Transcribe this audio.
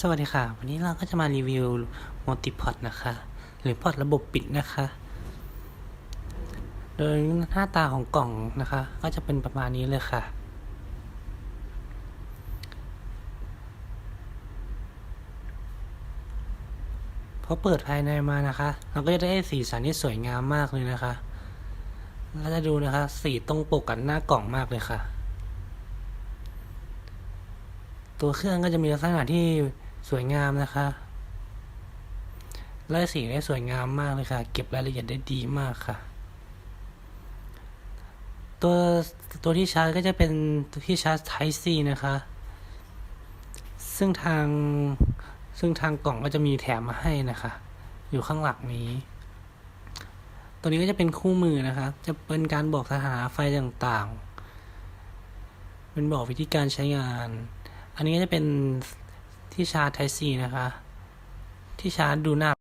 สวัสดีค่ะ วันนี้เราก็จะมารีวิวมัลติพอดนะคะ หรือพอดระบบปิดนะคะ โดยหน้าตาของกล่องนะคะ ก็จะเป็นประมาณนี้เลยค่ะ พอเปิดภายในมานะคะ เราก็จะได้สีสันที่สวยงามมากเลยนะคะเราจะดูนะคะ สีตรงปกกับหน้ากล่องมากเลยค่ะตัวเครื่องก็จะมีลักษณะที่ สวยงามนะคะไล่สีได้สวยงามมากเลยค่ะ เก็บรายละเอียดได้ดีมากค่ะ ตัวตัวที่ชาร์จก็จะเป็นตัวที่ชาร์จ Type C นะคะ ซึ่งทางซึ่งทางกล่องก็จะมีแถมมาให้นะคะ อยู่ข้างหลังนี้ ตัวนี้ก็จะเป็นคู่มือนะคะ จะเป็นการบอกสถานะไฟต่างๆ เป็นบอกวิธีการใช้งาน อันนี้ก็จะเป็น ที่ชาร์จ Type C นะคะ ที่ชาร์จดูหน้า